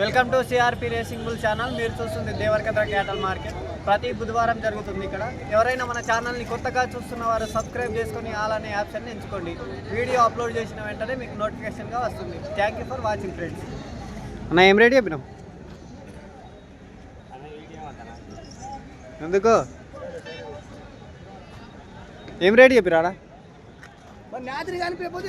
Welcome to CRP racing bull channel మీరు చూస్తుంది Devarakadra క్యాటల్ market ప్రతి బుధవారం జరుగుతుంది ఇక్కడ. ఎవరైనా మన ఛానల్ని కొత్తగా చూస్తున్న వారు సబ్స్క్రైబ్ చేసుకొని ఆల్ అనే ఆప్షన్ని ఎంచుకోండి. వీడియో అప్లోడ్ చేసిన వెంటనే మీకు నోటిఫికేషన్గా వస్తుంది. Thank you for watching friends అన్న ఏం రెడీ చెప్పినాం ఎందుకు? ఏం రెడీ చెప్పిరాడా మరి రాత్రి కనిపించకపోతే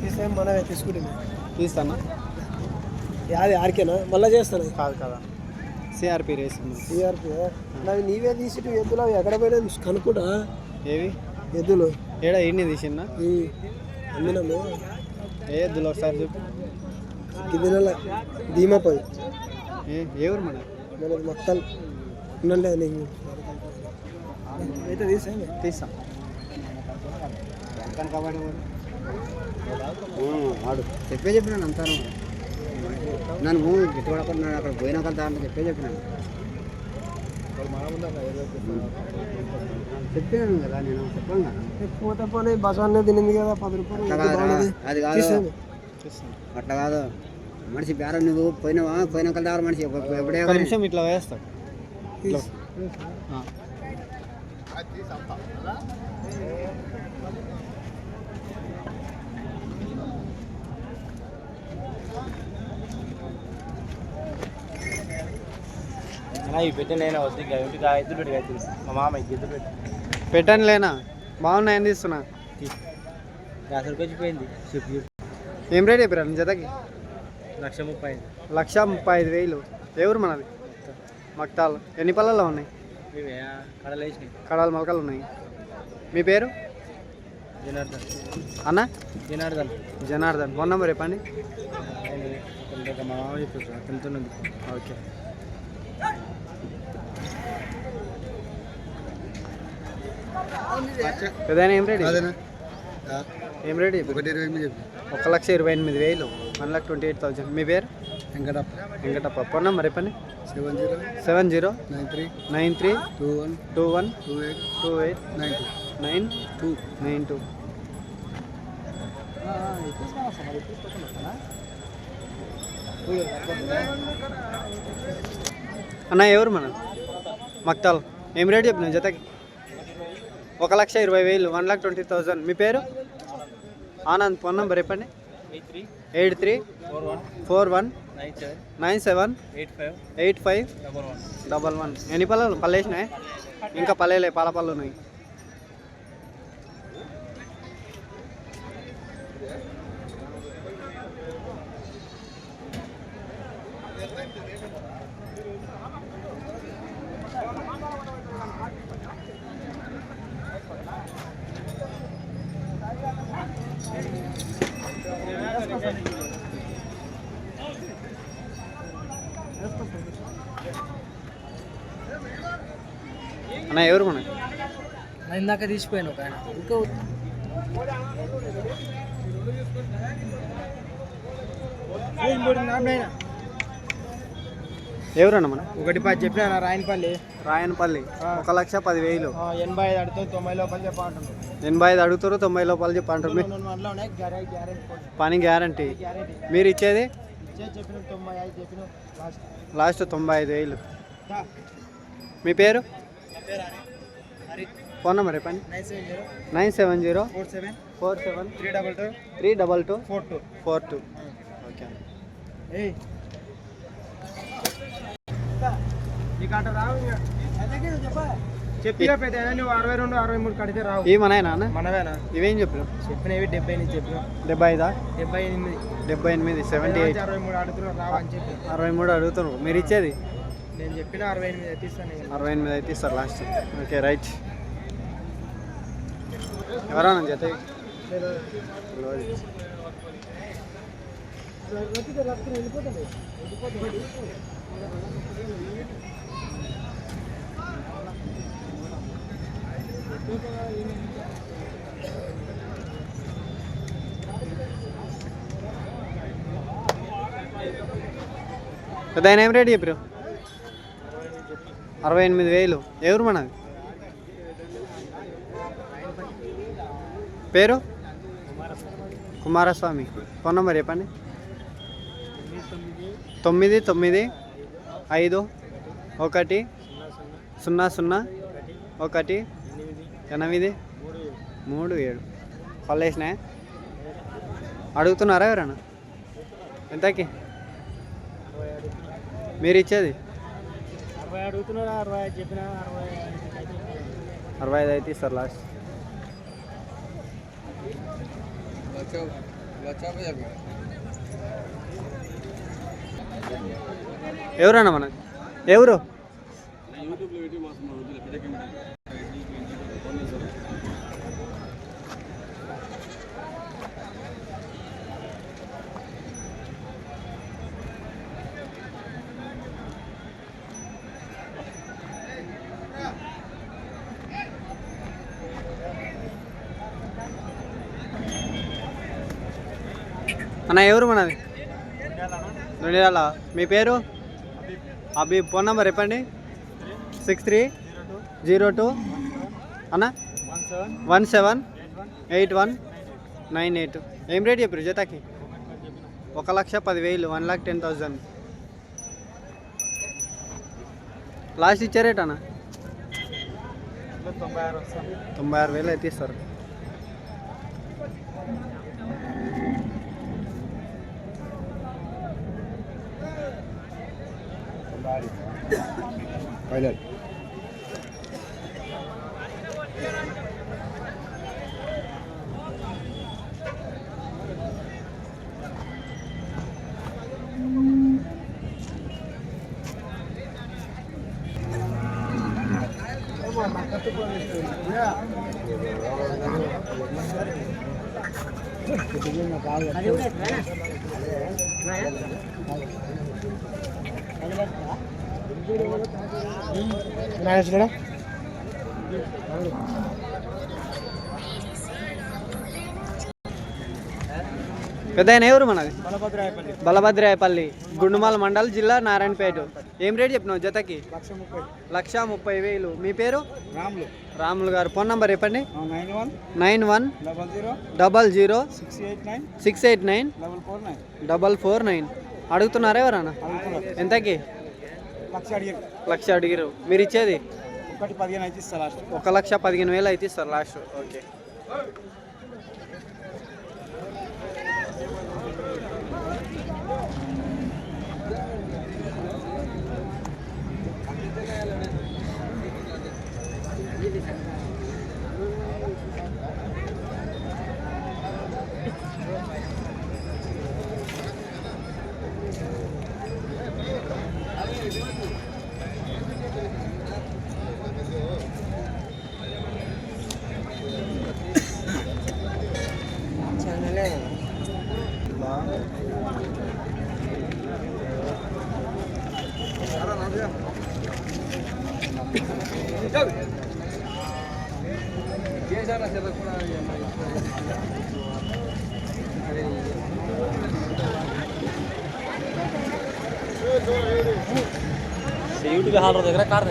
తీసేం మనమే తీసుకుంటాం తీస్తానా? యాది ఆరికేనా? మళ్ళీ చేస్తాను? కాదు కదా. సిఆర్పి రేసింగ్ టీఆర్పీ నావి నీవే తీసి ఎద్దులు అవి ఎక్కడ పోయినా కనుక్కుంటా? ఏవి? ఎద్దులు ఏడా ఎన్ని తీసిందా? ఈ అమ్మినాము ఏ ఎద్దులు ఒకసారి చెప్పు ఇది నెల ధీమాపై. ఏ ఏ ఊరు మన మనది మొత్తం ఉండండి నీకు. అయితే తీసేయండి తీస్తాం. కబడ్డీ వాడు. చెప్పే చెప్పినాను అంతాను. నన్ను గిట్టుబడకుండా అక్కడ పోయినాక దాంట్లో చెప్పే చెప్పినాను. చెప్పినాను కదా నేను చెప్పాను కదా. పోతే పోనీ బస్ అన్నీ తినింది కదా పది రూపాయలు. అది కాదు. అట్లా కాదు. మనిషి బేరం నువ్వు పోయినావా పోయినాక దారు మనిషి? ఎప్పుడు- నిమిషం ఇట్లా వేస్తాం పెట్టిన నేను వద్దు ఇక ఇంటికి ఎద్దు పెట్టి మా మామయ్యకి ఎద్దు పెట్టి పెట్టండి లేనా? బాగున్నాయని తీస్తున్నా రూపాయలు చెప్పిపోయింది చెప్పి ఏం రేట్ చెప్పారు జతకి? లక్ష ముప్పై లక్ష ముప్పై ఐదు వేలు. ఎవరు మనది? మక్తాలు. ఎన్ని పళ్ళల్లో ఉన్నాయి? కడలు కడాలు మొలకలు ఉన్నాయి. మీ పేరు? జనార్దన్. అన్న? జనార్దన్. జనార్దన్. ఫోన్ నెంబర్ చెప్పండి. మామ ఓకే. ఏం రేట్ ఏం రేట్ చెప్పారు ఒకటి ఇరవై ఎనిమిది ఒక లక్ష ఇరవై ఎనిమిది వేలు. One lakh twenty eight thousand. మీ పేరు? వెంకటప్ప. వెంకటప్ప. ఫోన్ నెంబర్ చెప్పండి. Seven zero seven zero nine three nine three two one two one two eight two eight nine two nine two nine two. అన్న ఎవరు మన? మక్తాల్. ఏం రేట్ చెప్పిన జతకి? ఒక లక్ష ఇరవై వేలు వన్ లాక్ ట్వంటీ థౌజండ్. మీ పేరు? ఆనంద్ ఫోన్ నెంబర్ చెప్పండి. Eight three four one nine seven eight five eight five double one. ఎన్ని పళ్ళు పళ్ళేసినాయి ఇంకా పల్లెలే పాల పళ్ళు ఉన్నాయి. అన్న ఎవరు మన ఇందాక తీసిపోయాను ఒక ఆయన. ఇంకా ఎవరన్న మన ఒకటి పది చెప్పిన రాయనపల్లి రాయనపల్లి ఒక లక్ష పది వేలు ఎనభై ఐదు అడుగుతుంది తొంభై లోపల చెప్పంటున్నాను ఎనభై ఐదు అడుగుతారు తొంభై లోపల చెప్పి అంటారు మీ మనలో ఉన్నాయి గ్యారెంటీ గ్యారెంటీ పని గ్యారంటీ మీరు ఇచ్చేది లాస్ట్ తొంభై ఐదు వేలు మీ పేరు phone number zero nine seven zero four seven four seven three double two three double two four two four two okay చెప్పినా పెద్ద నువ్వు అరవై రెండు అరవై మూడు కడితే రావు. అన్న? మనమేనా ఇవేం చెప్పినావు? చెప్పినవి డెబ్బై చెప్పిన డెబ్బై ఐదా? డెబ్బై ఎనిమిది. డెబ్బై ఎనిమిది సెవెంటీ ఎయిట్. అరవై మూడు అడుగుతున్నా రావు అని చెప్పి. అరవై మూడు అడుగుతున్నారు. మీరు ఇచ్చేది? నేను చెప్పిన అరవై ఎనిమిది అయితే ఇస్తాను. అరవై ఎనిమిది అయితే ఇస్తారు లాస్ట్. Okay right. ఎవరన్నా జత పెద్ద ఆయన ఏం రేట్ చెప్పారు అరవై ఎనిమిది వేలు ఎవరు మనది పేరు కుమారస్వామి ఫోన్ నెంబర్ చెప్పండి తొమ్మిది తొమ్మిది ఐదు ఒకటి సున్నా సున్నా ఒకటి ఎనిమిది మూడు ఏడు. కాల్ వేసినాయా అడుగుతున్నారా ఎవరన్నా ఎంతకి? మీరు ఇచ్చేది? అరవై ఐదు అయితే ఇస్తారు లాస్ట్. ఎవరన్నా మన ఎవరు? అన్న ఎవరు మనది? రెండేళ్ళ మీ పేరు? అభి ఫోన్ నెంబర్ చెప్పండి. Six three zero two. అన్న? One seven eight one nine eight. ఏం రేట్ చెప్పారు జతకి? ఒక లక్ష పదివేలు one lakh ten thousand. Last ఇచ్చే రేట్ అన్న? తొంభై ఆరు వేలు అయితే ఇస్తారు. తొంభై ఆరు వేలు అయితే ఇస్తారు పెద్ద ఆయన ఎవరు మనది? బలభద్రాయపల్లి. గుండుమాల మండల్ జిల్లా నారాయణపేట. ఏం రేట్ చెప్పినావు జతకి? లక్ష ముప్పై. వేలు. మీ పేరు? రాములు. రాములు గారు. ఫోన్ నంబర్ చెప్పండి. Nine one double zero six eight nine six eight nine double four nine. Double four nine. అడుగుతున్నారా ఎవరన్నా? ఎంతకి? లక్ష అడిగారు. లక్ష అడిగిరు. మీరు ఇచ్చేది? ఒకటి పదిహేను అయితే ఇస్తా లాస్ట్. ఒక లక్ష పదిహేను వేలు అయితే ఇస్తారు లాస్ట్. ఓకే. యూట్యూబ్ హాలర్ దగ్గర కార్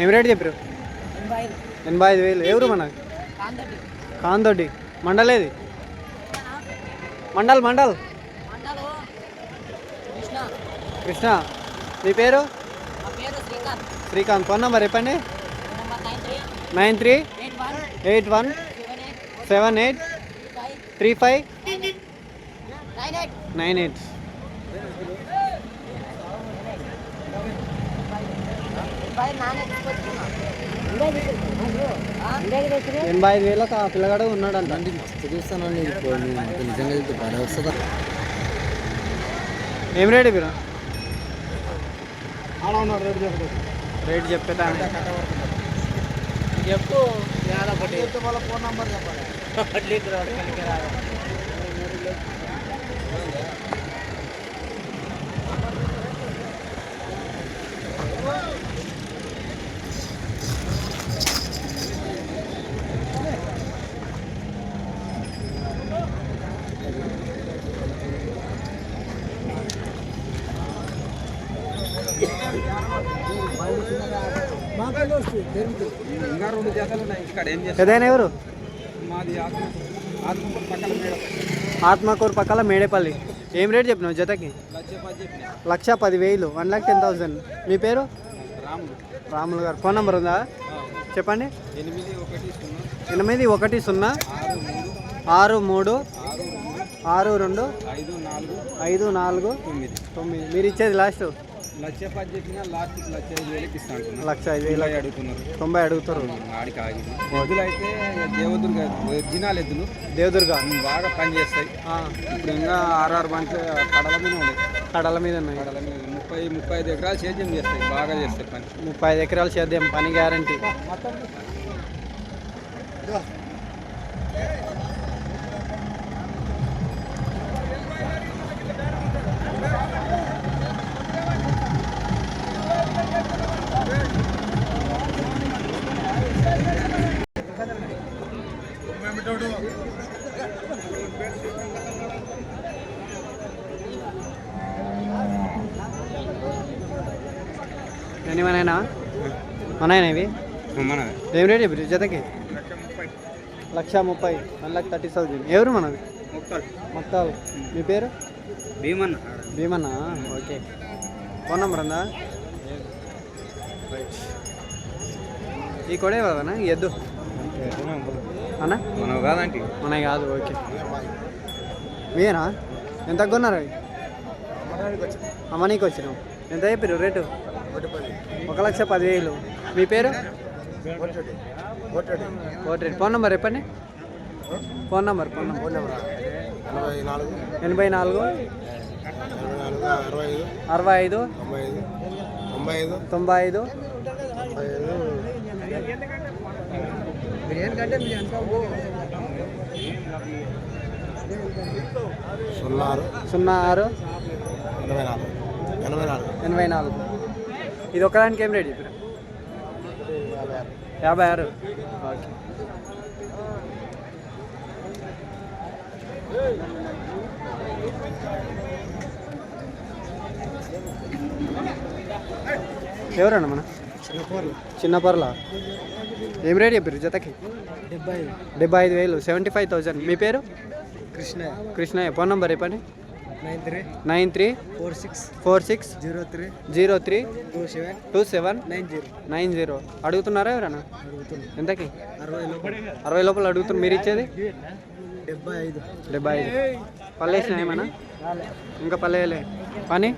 ఏం రేట్ చెప్పారు ఎనభై ఐదు వేలు. ఎవరు మనది కాందొడ్డి మండలేది? మండల్ మండల్ కృష్ణ కృష్ణ మీ పేరు? శ్రీకాంత్. శ్రీకాంత్. ఫోన్ నెంబర్ చెప్పండి. Nine three. Eight one. Seven eight. Three five nine eight. ఎనభై ఐదు వేలకు ఆ పిల్లగాడు ఉన్నాడంట. మస్తు చూస్తానండి నిజంగా వస్తుందా ఏం రేట్ మీరు ఉన్నాడు రేటు చెప్పదు రేట్ చెప్పేదా చెప్పు. ఫోన్ నంబర్ చెప్పాలి. రెండు జతలు ఉన్నాయి. ఇక్కడ ఏం చేస్తాం పెదైన ఎవరు? మాది ఆత్మకూరు పక్కన మేడం ఆత్మకూరు పక్కల మేడేపల్లి. ఏం రేట్ చెప్పినావు జతకి? లక్ష పది చెప్పిన. లక్ష పది వేలు. One lakh ten thousand. మీ పేరు? రాములు. గారు. ఫోన్ నెంబర్ ఉందా? చెప్పండి. ఎనిమిది ఒకటి సున్నా. ఎనిమిది ఒకటి సున్నా. ఆరు మూడు. ఆరు రెండు. ఆరు రెండు. ఐదు నాలుగు. ఐదు నాలుగు. తొమ్మిది. తొమ్మిది. మీరు ఇచ్చేది లాస్ట్. లక్ష పది చెప్పిన లాస్ట్ లక్ష ఐదు వేలకి ఇస్తా అంటున్నా లక్ష ఐదు వేలు అడుగుతున్నారు. తొంభై అడుగుతారు. ఆడికి ఆగింది ఎద్దులు అయితే దేవదుర్గ ఒరిజినల్ ఎద్దులు. దేవదుర్గ. బాగా పని చేస్తాయి. ఆ, ఇప్పుడు ఇంకా ఆర్ఆర్ బంచ్ కడల మీద ఉన్నాయి. కడల మీద ఉన్నాయి. కడల మీద ముప్పై ముప్పై ఐదు ఎకరాలు సేద్యం చేస్తాయి. బాగా చేస్తాయి పని. ముప్పై ఐదు ఎకరాలు చేద్దాం పని గ్యారంటీ. ఎన్ని మనైనా మనైనా ఇవి? మన ఏం రేట్ ఇప్పుడు జతకి? లక్ష ముప్పై. వన్ లాక్ థర్టీ థౌసండ్ ఎవరు మనది మొత్తాలు మీ పేరు? Bheemanna. Bheemanna? Okay. Phone number ఉందా? ఈ కొడే కదనా ఎద్దు. అన్నా? మనం కాదంటే. మనవి కాదు ఓకే. మీనా ఎంత కొన్నారు అవి? అమ్మనీకి వచ్చినాం ఎంత చెప్పారు రేటు? ఒక లక్ష పదివేలు. మీ పేరు? ఫోన్ నెంబర్ చెప్పండి. Phone number phone number. ఎనభై నాలుగు అరవై ఐదు తొంభై ఐదు సున్నా ఆరు సున్నా ఆరు ఎనభై నాలుగు ఎనభై నాలుగు ఇది ఒకదానికి ఏం రేట్ ఇప్పుడు యాభై ఆరు. ఓకే. ఎవరన్నా మన? చిన్న పర్ల ఏం రేట్ చెప్పారు జతకి? డెబ్బై ఐదు. వేలు సెవెంటీ ఫైవ్ థౌసండ్ మీ పేరు? కృష్ణ కృష్ణయ్య. ఫోన్ నంబర్ చెప్పండి. Nine three four six four six zero three zero three two seven two seven nine zero nine zero. అడుగుతున్నారా ఎవరన్నా? ఎంతకి? అరవై లోపల. అరవై లోపల అడుగుతున్నారు. మీరు ఇచ్చేది? డెబ్బై ఐదు. డెబ్బై ఐదు. పల్లేసిన ఏమన్నా? ఇంకా పల్లెలే పని?